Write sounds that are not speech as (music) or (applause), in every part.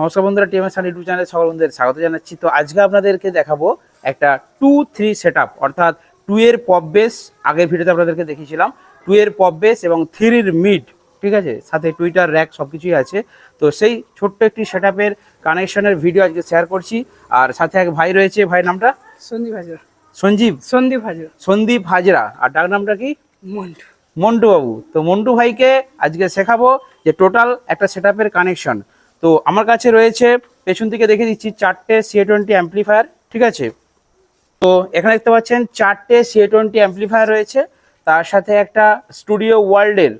নমস্কার বন্ধুরা টিএমএস সান ইউটিউব চ্যানেলে সকল বন্ধুদের স্বাগত জানাচ্ছি। তো আজকে আপনাদেরকে দেখাবো একটা টু থ্রি সেট অর্থাৎ টু এর পপ বেস আগের ভিডিওতে আপনাদেরকে দেখিয়েছিলাম। টু এর পপ বেস এবং থ্রির মিড ঠিক আছে? সাথে টুইটার র্যাক সব কিছুই আছে। তো সেই ছোট্ট একটি সেট আপের কানেকশনের ভিডিও আজকে শেয়ার করছি। আর সাথে এক ভাই রয়েছে ভাই নামটা? সন্দীপ হাজরা। সঞ্জীব? সন্দীপ হাজরা। সন্দীপ হাজরা। আর ডাক নামটা কি? মন্টু। মন্টু বাবু তো মন্টু ভাইকে আজকে শেখাবো যে টোটাল একটা সেট কানেকশন তো আমার কাছে রয়েছে, পেছন থেকে দেখে দিচ্ছি চারটে সিএ টোয়েন্টি অ্যাম্পলিফায়ার ঠিক আছে? তো এখানে দেখতে পাচ্ছেন চারটে সিএ টোয়েন্টি অ্যাম্পলিফায়ার রয়েছে, তার সাথে একটা স্টুডিও ওয়ার্ল্ডের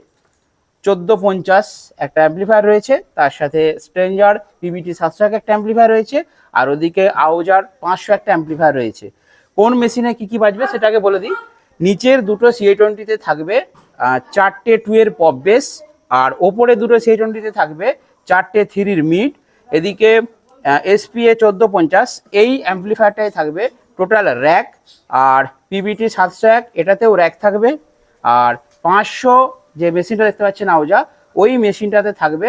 চোদ্দ পঞ্চাশ একটা অ্যাম্পলিফায়ার রয়েছে, তার সাথে স্ট্রেঞ্জার পিবিটি সাতশো এক একটা অ্যাম্পলিফায়ার রয়েছে, আর ওদিকে আউজার পাঁচশো একটা অ্যাম্পলিফায়ার রয়েছে। কোন মেশিনে কি কি বাজবে সেটাকে বলে দিই। নিচের দুটো সিএ টোয়েন্টিতে থাকবে চারটে টু এর পপ বেস আর ওপরে দুটো সিএ টোয়েন্টিতে থাকবে চারটে থ্রির মিড এদিকে এসপিএ চোদ্দ পঞ্চাশ, এই অ্যাম্পলিফায়ারটাই থাকবে টোটাল র্যাক আর পিবিটি সাতশো এক, এটাতেও র্যাক থাকবে, আর পাঁচশো যে মেশিনটা দেখতে পাচ্ছেন আউজা ওই মেশিনটাতে থাকবে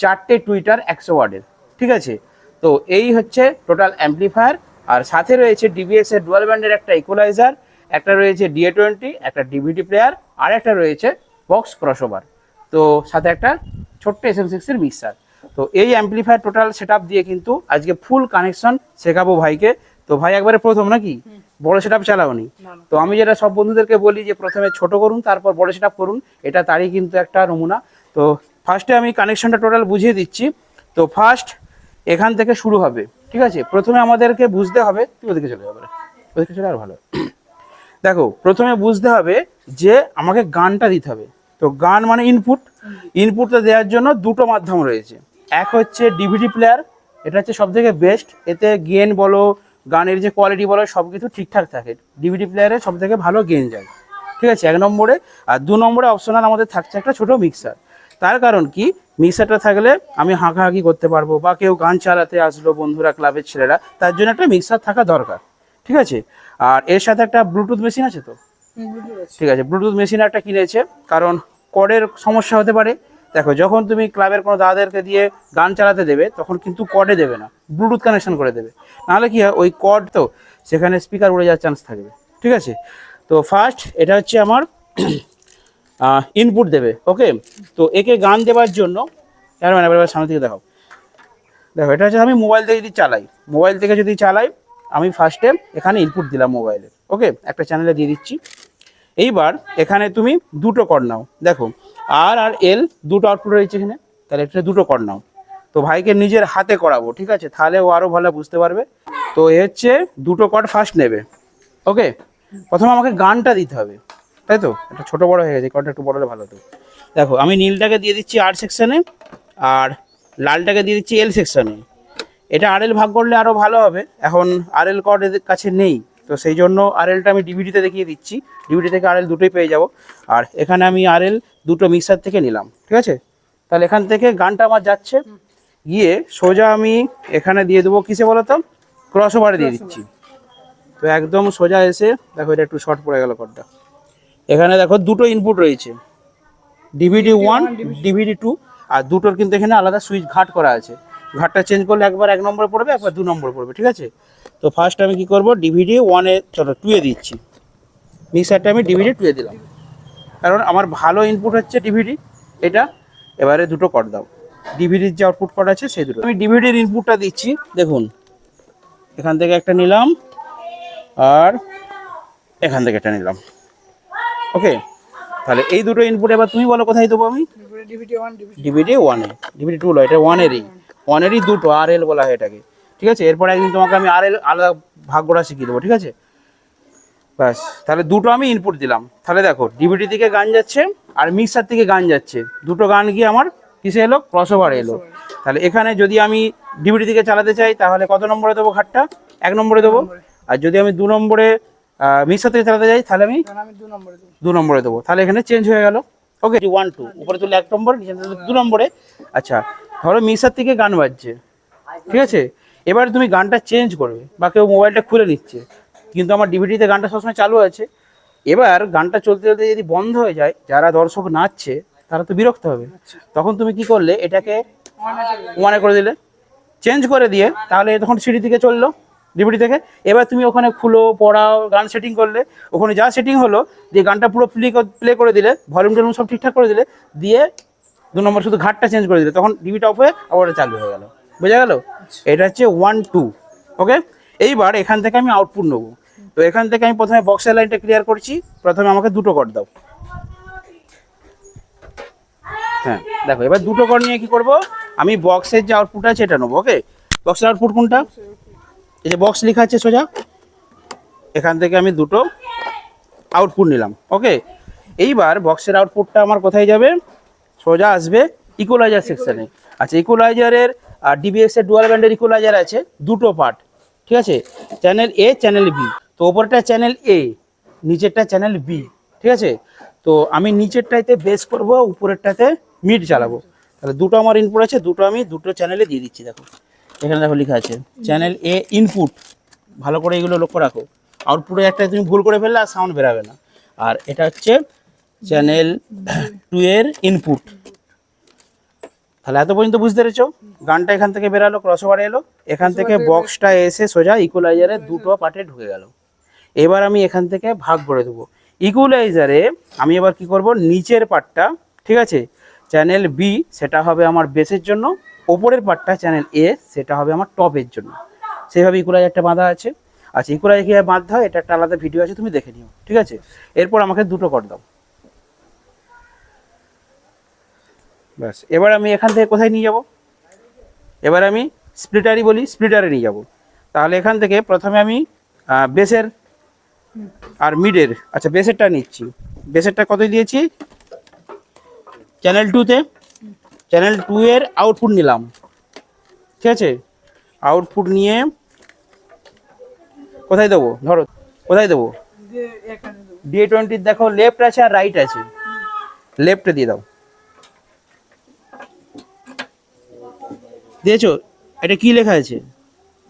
চারটে টুইটার একশো ওয়ার্ডের ঠিক আছে? তো এই হচ্ছে টোটাল অ্যাম্পলিফায়ার আর সাথে রয়েছে ডিবিএস এর ডুয়াল ব্যান্ডের একটা ইকুয়ালাইজার একটা রয়েছে ডিএ টোয়েন্টি একটা ডিভিডি প্লেয়ার আর একটা রয়েছে বক্স ক্রসওভার তো সাথে একটা ছোট্ট এস এম সিক্সের মিক্সার তো এই অ্যাম্পলিফায়ার টোটাল সেট দিয়ে কিন্তু আজকে ফুল কানেকশন শেখাবো ভাইকে। তো ভাই একবারে প্রথম নাকি? বড় সেট আপ চালাওনি। তো আমি যেটা সব বন্ধুদেরকে বলি যে প্রথমে ছোট করুন তারপর বড় সেট করুন। এটা তারই কিন্তু একটা নমুনা। তো ফার্স্টে আমি কানেকশনটা টোটাল বুঝিয়ে দিচ্ছি। তো ফার্স্ট এখান থেকে শুরু হবে। ঠিক আছে? প্রথমে আমাদেরকে বুঝতে হবে তুই ওদিকে চলে যাবে ওদিকে চলে আর ভালো। দেখো প্রথমে বুঝতে হবে যে আমাকে গানটা দিতে হবে। তো গান মানে ইনপুট ইনপুটটা দেওয়ার জন্য দুটো মাধ্যম রয়েছে। এক হচ্ছে ডিভিডি প্লেয়ার এটা হচ্ছে সব থেকে বেস্ট এতে গেন বলো, গানের যে কোয়ালিটি বলো সব কিছু ঠিকঠাক থাকে। ডিভিডি প্লেয়ারে সব থেকে ভালো গেন যায়। ঠিক আছে? এক নম্বরে। আর দু নম্বরে অপশনাল আমাদের থাকছে একটা ছোট মিক্সার তার কারণ কি? মিক্সারটা থাকলে আমি হাঁকাহাঁকি করতে পারব বা কেউ গান চালাতে আসলো, বন্ধুরা ক্লাবের ছেলেরা, তার জন্য একটা মিক্সার থাকা দরকার। ঠিক আছে? আর এর সাথে একটা ব্লুটুথ মেশিন আছে তো? ঠিক আছে ব্লুটুথ মেশিন একটা কিনেছে, কারণ কর্ডের সমস্যা হতে পারে। দেখো, যখন তুমি ক্লাবের কোনো দাদাদেরকে দিয়ে গান চালাতে দেবে, তখন কিন্তু কর্ডে দেবে না ব্লুটুথ কানেকশন করে দেবে। নাহলে কি হয়, ওই কর্ড তো সেখানে স্পিকার উড়ে যাওয়ার চান্স থাকবে, ঠিক আছে? তো ফার্স্ট এটা হচ্ছে আমার (clears throat) ইনপুট দেবে ওকে তো একে গান দেওয়ার জন্য মানে সামনে থেকে দেখাও। দেখো, এটা হচ্ছে আমি মোবাইল থেকে যদি চালাই মোবাইল থেকে যদি চালাই, আমি ফার্স্টে এখানে ইনপুট দিলাম মোবাইলে ওকে, একটা চ্যানেলে দিয়ে দিচ্ছি। এইবার এখানে তুমি দুটো কর নাও। দেখো আর আর এল দুটো আউটপুট রয়েছে এখানে, তাহলে এটা দুটো কর নাও। তো ভাইকে নিজের হাতে করাবো, ঠিক আছে? তাহলে ও আরও ভালো বুঝতে পারবে। তো এ হচ্ছে দুটো কর্ড ফার্স্ট নেবে। ওকে? প্রথমে আমাকে গানটা দিতে হবে, তাই তো? এটা ছোটো বড় হয়ে গেছে কর্ডটা একটু বড় হলে ভালো হতো। দেখো, আমি নীলটাকে দিয়ে দিচ্ছি আর সেকশানে আর লালটাকে দিয়ে দিচ্ছি এল সেকশানে এটা আরএল ভাগ করলে আরও ভালো হবে, এখন আরএল কর্ড এদের কাছে নেই। তো সেই জন্য আরএলটা আমি ডিভিডিতে দেখিয়ে দিচ্ছি। ডিভিডি থেকে আরএল দুটোই পেয়ে যাব। আর এখানে আমি আরএল দুটো মিক্সার থেকে নিলাম ঠিক আছে? তাহলে এখান থেকে গানটা আমার যাচ্ছে। গিয়ে সোজা আমি এখানে দিয়ে দেবো কিসে বলো তো? ক্রস ওভারে দিয়ে দিচ্ছি। তো একদম সোজা এসে দেখো এটা একটু শর্ট পড়ে গেল কর্ডটা এখানে দেখো দুটো ইনপুট রয়েছে। ডিভিডি ওয়ান ডিভিডি টু আর দুটোর কিন্তু এখানে আলাদা সুইচ ঘাট করা আছে। ঘাটটা চেঞ্জ করলে একবার এক নম্বরে পড়বে একবার দু নম্বরে পড়বে ঠিক আছে? তো ফার্স্ট আমি কি করব ডিভিডি ওয়ানে চলো টুয়ে দিচ্ছি। মিক্সারটা আমি ডিভিডি টুয়ে দিলাম। কারণ আমার ভালো ইনপুট হচ্ছে ডিভিডি এটা এবারে দুটো কর দাও। ডিভিডির যে আউটপুট কর আছে সেই দুটো। আমি ডিভিডির ইনপুটটা দিচ্ছি দেখুন। এখান থেকে একটা নিলাম আর এখান থেকে একটা নিলাম। ওকে তাহলে এই দুটো ইনপুট এবার তুমি বলো কোথায় দেবো আমি? ডিভিডি ওয়ান ডিভিডি ডিভিডি ওয়ানে ডিভিডি টু নয় এটা ওয়ানেরই ওয়ানেরই দুটো আর এল বলা হয় এটাকে। ঠিক আছে? এরপর একদিন তোমাকে আমি আর এল আলাদা ভাগ করা শিখিয়ে দেবো ঠিক আছে? ব্যাস তাহলে দুটো আমি ইনপুট দিলাম। তাহলে দেখো ডিভিডি থেকে গান যাচ্ছে আর মিক্সার থেকে গান যাচ্ছে। দুটো গান গিয়ে আমার কিসে এলো? ক্রসওভার এলো। তাহলে এখানে যদি আমি ডিভিডি থেকে চালাতে চাই তাহলে কত নম্বরে দেবো ঘাটটা এক নম্বরে দেবো। আর যদি আমি দু নম্বরে মিক্সার থেকে চালাতে যাই তাহলে আমি দু নম্বরে দেবো। দু নম্বরে দেবো। তাহলে এখানে চেঞ্জ হয়ে গেল। ওকে ওয়ান টু উপরে তুলে এক নম্বর নিচে দু নম্বরে। আচ্ছা ধরো মিক্সার থেকে গান বাজছে। ঠিক আছে? এবার তুমি গানটা চেঞ্জ করবে বা কেউ মোবাইলটা খুলে নিচ্ছে। কিন্তু আমার ডিভিডিতে গানটা সবসময় চালু আছে। এবার গানটা চলতে চলতে যদি বন্ধ হয়ে যায় যারা দর্শক নাচছে তারা তো বিরক্ত হবে। তখন তুমি কি করলে? এটাকে ওয়ান ওয়ানে করে দিলে। চেঞ্জ করে দিয়ে তাহলে তখন সিডি থেকে চলল ডিভিডি থেকে। এবার তুমি ওখানে খুলো পড়াও গান সেটিং করলে। ওখানে যা সেটিং হলো দিয়ে গানটা পুরো প্লে প্লে করে দিলে ভলিউম টলিউম সব ঠিকঠাক করে দিলে দিয়ে দু নম্বর শুধু ঘাটটা চেঞ্জ করে দিলে তখন ডিভিটা অফ হয়ে আবার চালু হয়ে গেল। বোঝা গেল? এটা হচ্ছে ওয়ান টু ওকে এইবার এখান থেকে আমি আউটপুট নেব। তো এখান থেকে আমি প্রথমে বক্সের লাইনটা ক্লিয়ার করছি, প্রথমে আমাকে দুটো কর দাও। হ্যাঁ দেখো, এবার দুটো কর নিয়ে কি করব? আমি বক্সের যে আউটপুট আছে এটা নেব ওকে বক্সের আউটপুট কোনটা? এই যে বক্স লেখা আছে সোজা, এখান থেকে আমি দুটো আউটপুট নিলাম ওকে এইবার বক্সের আউটপুটটা আমার কোথায় যাবে? সোজা আসবে ইকুয়ালাইজার সেকশানে আচ্ছা ইকুয়ালাইজারের আর ডিবিএস এর ডুয়াল ব্যান্ডের ইকুয়ালাইজার আছে, দুটো পার্ট ঠিক আছে? চ্যানেল এ চ্যানেল বি তো ওপরটা চ্যানেল এ নিচেরটা চ্যানেল বি ঠিক আছে? তো আমি নিচেরটাতে বেস করব, উপরেরটাতে মিড চালাবো। তাহলে দুটো আমার ইনপুট আছে, দুটো আমি দুটো চ্যানেলে দিয়ে দিচ্ছি, দেখো। এখানে দেখো লেখা আছে চ্যানেল এ ইনপুট ভালো করে এগুলো লক্ষ্য রাখো। আউটপুটে একটা তুমি ভুল করে ফেললে আর সাউন্ড বেরাবে না। আর এটা হচ্ছে চ্যানেল টু (clears throat) এর ইনপুট তাহলে এত পর্যন্ত বুঝতে পেরেছ? গানটা এখান থেকে বেরালো ক্রস ওভার এলো এখান থেকে বক্সটা এসে সোজা ইকুয়ালাইজারে দুটো পার্টে ঢুকে গেল। এবার আমি এখান থেকে ভাগ করে দেবো। ইকুয়ালাইজারে আমি এবার কি করব? নিচের পার্টটা ঠিক আছে? চ্যানেল বি সেটা হবে আমার বেসের জন্য। ওপরের পার্টটা চ্যানেল এ সেটা হবে আমার টপের জন্য। সেইভাবে ইকুয়ালাইজারটা বাঁধা আছে। আচ্ছা ইকুয়ালাইজার কীভাবে বাঁধতে হয়? এটা একটা আলাদা ভিডিও আছে তুমি দেখে নিও ঠিক আছে? এরপর আমাকে দুটো কর দাও। ব্যাস। এবার আমি এখান থেকে কোথায় নিয়ে যাব? এবার আমি স্প্লিটারই বলি স্প্লিটারে নিয়ে যাব। তাহলে এখান থেকে প্রথমে আমি বেসের আর মিডের আচ্ছা বেসেরটা নিচ্ছি। বেসেরটা কত দিয়েছি? চ্যানেল টুতে চ্যানেল টু এর আউটপুট নিলাম। ঠিক আছে? আউটপুট নিয়ে কোথায় দেবো? ধরো কোথায় দেবো? ডি টোয়েন্টির দেখো লেফট আছে আর রাইট আছে। লেফটে দিয়ে দাও। দিয়েছ এটা কি লেখা আছে?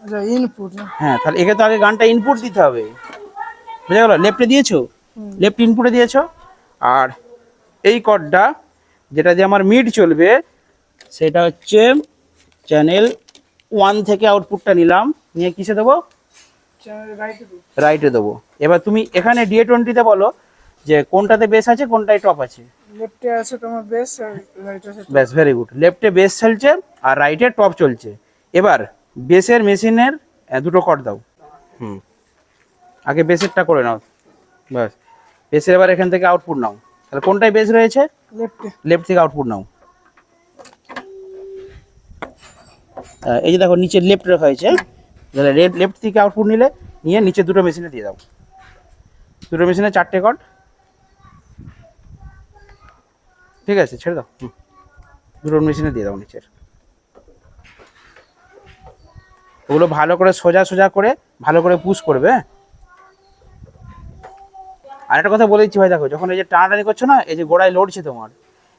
আচ্ছা ইনপুট হ্যাঁ তাহলে একে তো আগে গানটা ইনপুট দিতে হবে। বুঝা গেল? লেফটে দিয়েছ? লেফট ইনপুটে দিয়েছ? আর এই কডটা যেটা দিয়ে আমার মিড চলবে সেটা হচ্ছে চ্যানেল ওয়ান থেকে আউটপুটটা নিলাম। নিয়ে কিসে দেবো? রাইটে দেবো। রাইটে দেবো। এবার তুমি এখানে ডিএ টোয়েন্টিতে বলো যে কোনটাতে বেস আছে কোনটায় টপ আছে। লেফটে আছে তোমার বেস আর রাইট আছে ব্যাস ভেরি গুড লেফটে বেস চলছে আর রাইটে টপ চলছে। এবার বেসের মেশিনের দুটো কট দাও। হুম। আগে বেসেরটা করে নাও। ব্যাস। বেসের এবার এখান থেকে আউটপুট নাও। তাহলে কোনটায় বেস রয়েছে? লেফটে। লেফট থেকে আউটপুট নাও। এই যে দেখো নিচে লেফট রাখা হয়েছে। তাহলে লেফট থেকে আউটপুট নিলে নিয়ে নিচে দুটো মেশিনে দিয়ে দাও। দুটো মেশিনে চারটে কট ঠিক আছে ছেড়ে দাও। হুম। দুটো মেশিনে দিয়ে দাও নিচের। ওগুলো ভালো করে সোজা সোজা করে ভালো করে পুশ করবে হ্যাঁ? আর একটা কথা বলে দিচ্ছি ভাই দেখো যখন এই যে টানাটানি করছ না এই যে গোড়ায় লড়ছে তোমার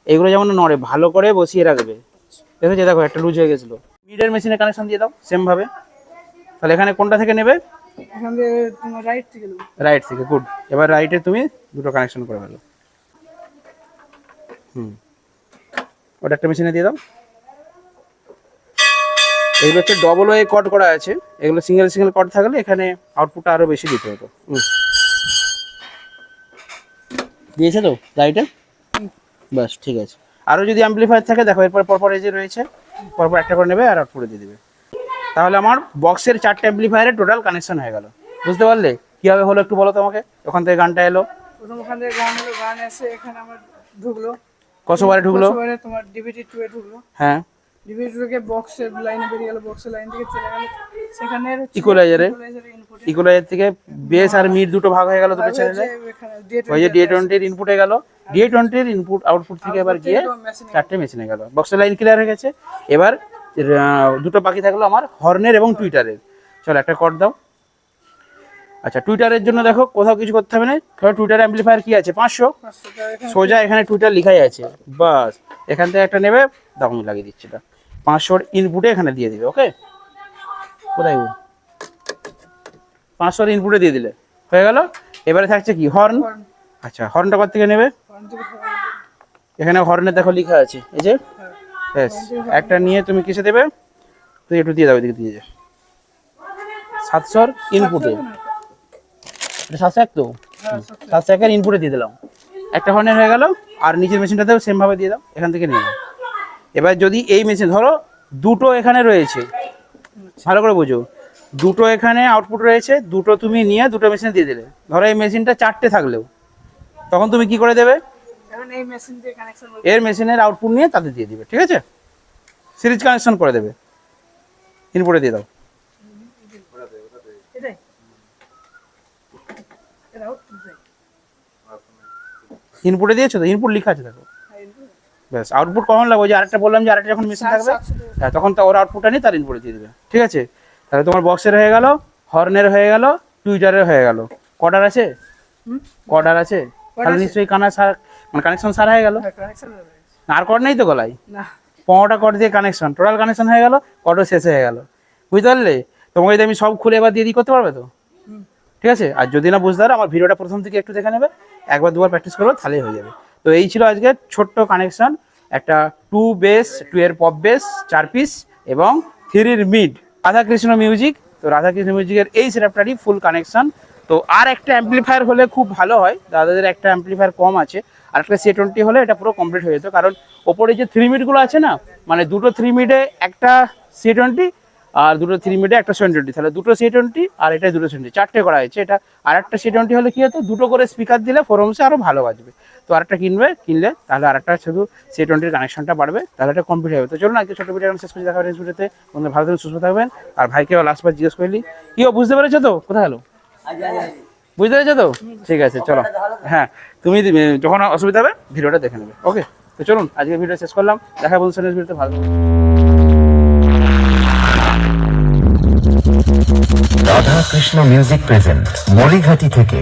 এগুলো যেমন নড়ে ভালো করে বসিয়ে রাখবে। দেখেছ দেখো একটা লুজ হয়ে গেছিল। মিডের মেশিনে কানেকশন দিয়ে দাও সেম ভাবে। তাহলে এখানে কোনটা থেকে নেবে? এখান থেকে তোমার রাইট থেকে রাইট থেকে গুড এবার রাইটে তুমি দুটো কানেকশন করে ফেলো। হুম। ওটা একটা মেশিনে দিয়ে দাও। এগুলো হচ্ছে ডবল ওয়ে কট করা আছে। এগুলো সিঙ্গেল সিঙ্গেল কট থাকলে এখানে আউটপুটটা আরও বেশি দিতে হতো হুম। দিয়েছে তো রাইটে বাস ঠিক আছে। আরও যদি অ্যাম্পলিফায়ার থাকে দেখো এরপর পরপর এই যে রয়েছে পরপর একটা করে নেবে আর আউটপুটে দিয়ে দেবে। তাহলে আমার বক্সের চারটে অ্যাম্পলিফায়ারের টোটাল কানেকশন হয়ে গেল। বুঝতে পারলে? কীভাবে হলো একটু বলো তোমাকে ওখান থেকে গানটা এলো। প্রথম ওখান থেকে গান হলো গান এসে এখানে আমার ঢুকলো। কসবারে ঢুকলো? এবারে তোমার ডিভিডি টু এ ঢুকলো। হ্যাঁ। ডিভিডি টু থেকে বক্সের লাইনে বেরিয়ে গেল বক্সের লাইন থেকে চলে গেল। সেখানে Equalizer-এ? ইকুয়ালাইজার থেকে বেস আর মিড দুটো ভাগ হয়ে গেল দুটো চ্যানেলে ওই যে ডিএ টোয়েন্টির ইনপুটে গেল। ডিএ টোয়েন্টির ইনপুট আউটপুট থেকে এবার গিয়ে চারটে মেশিনে গেল। বক্সের লাইন ক্লিয়ার হয়ে গেছে। এবার দুটো বাকি থাকল আমার হর্নের এবং টুইটারের চলো একটা কর দাও। আচ্ছা টুইটারের জন্য দেখো কোথাও কিছু করতে হবে না। টুইটার অ্যাম্পলিফায়ার কি আছে? পাঁচশো। সোজা এখানে টুইটার লেখাই আছে। বাস এখান থেকে একটা নেবে দাও আমি লাগিয়ে দিচ্ছি এটা। পাঁচশোর ইনপুটে এখানে দিয়ে দিবে ওকে কোথায়? পাঁচশোর ইনপুটে দিয়ে দিলে। হয়ে গেল? এবারে থাকছে কি? হর্ন আচ্ছা হর্নটা কত থেকে নেবে? এখানে হর্নে দেখো লেখা আছে এই যে? হ্যাঁ। ব্যাস একটা নিয়ে তুমি কিসে দেবে? তুই একটু দিয়ে দাও এদিকে দিয়ে যা সাতশোর ইনপুটে সাতশো এক তো? সাতশো একের ইনপুটে দিয়ে দিলাম। একটা হর্নের হয়ে গেল আর নিচের মেশিনটাতেও সেমভাবে দিয়ে দাও এখান থেকে নিয়ে নাও। এবার যদি এই মেশিন ধরো দুটো এখানে রয়েছে ভালো করে বোঝো দুটো এখানে আউটপুট রয়েছে দুটো তুমি নিয়ে দুটো মেশিনে দিয়ে দিলে। ধরো এই মেশিনটা চারটে থাকলেও তখন তুমি কি করে দেবে? এই মেশিন এর মেশিনের আউটপুট নিয়ে তাতে দিয়ে দিবে ঠিক আছে? সিরিজ কানেকশন করে দেবে। ইনপুটে দিয়ে দাও এটাই এটা আউট যাই ইনপুটে দিয়েছ তো? ইনপুট লেখা আছে দেখো। ব্যাস আউটপুট কখন লাগবে? যে আরেকটা বললাম যে আরেকটা যখন মেশিন থাকবে হ্যাঁ তখন তো ওর আউটপুটটা নিয়ে তার ইনপুটে দিয়ে দেবে। ঠিক আছে? তাহলে তোমার বক্সের হয়ে গেল হর্নের হয়ে গেল টুইটারের হয়ে গেল। কর্ডার আছে? হুম? কর্ডার আছে? তাহলে। নিশ্চয়ই কানা সার মানে কানেকশন সার হয়ে গেল। হ্যাঁ। আর কর্ড নেই তো গলায়? পনেরোটা কর্ড দিয়ে কানেকশন টোটাল কানেকশন হয়ে গেল কর্ডও শেষ হয়ে গেল। বুঝতে পারলে? তোমাকে যদি আমি সব খুলে এবার দিয়ে দিই করতে পারবে তো? ঠিক আছে? আর যদি না বুঝতে পারো আমার ভিডিওটা প্রথম থেকে একটু দেখে নেবে। একবার দুবার প্র্যাকটিস করো, তাহলেই হয়ে যাবে। তো এই ছিল আজকে ছোট্ট কানেকশন একটা টু বেস টু এর পপ বেস চার পিস এবং থ্রির মিড রাধাকৃষ্ণ মিউজিক তো রাধাকৃষ্ণ মিউজিকের এই সেটআপটারই ফুল কানেকশন তো আর একটা অ্যাম্পলিফায়ার হলে খুব ভালো হয়, দাদাদের একটা অ্যাম্পলিফায়ার কম আছে, আর একটা সি টোয়েন্টি হলে এটা পুরো কমপ্লিট হয়ে যেত। কারণ ওপরে যে থ্রি মিডগুলো আছে না মানে দুটো থ্রি মিডে একটা সি টোয়েন্টি আর দুটো থ্রি মিডে একটা সেভেন টোয়েন্টি তাহলে দুটো সি টোয়েন্টি আর এটা দুটো সেভেন্টি চারটে করা হয়েছে। এটা আর একটা সি টোয়েন্টি হলে কি হতো? দুটো করে স্পিকার দিলে ফোরমসে আরও ভালো বাজবে। তো আরেকটা কিনবে, কিনলে তাহলে আরেকটা শুধু সি টোয়েন্টির কানেকশনটা বাড়বে, তাহলে এটা কমপ্লিট হবে তো চলুন আজকে ছোটো ভিডিও শেষ করে দেখা ভিডিওতে বন্ধু ভালো থাকবেন সুস্থ থাকবেন। আর ভাইকে লাস্টবার জিজ্ঞেস করলি কি ও বুঝতে পেরেছ তো? কোথায় হলো বুঝতে পেরেছ তো? ঠিক আছে, চলো। হ্যাঁ তুমি যখন অসুবিধা হবে ভিডিওটা দেখে নেবে। ওকে তো চলুন আজকে ভিডিও শেষ করলাম। দেখা নেক্সট ভিডিওতে ভালো রাধা কৃষ্ণ মিউজিক প্রেজেন্ট মলিঘাটি থেকে।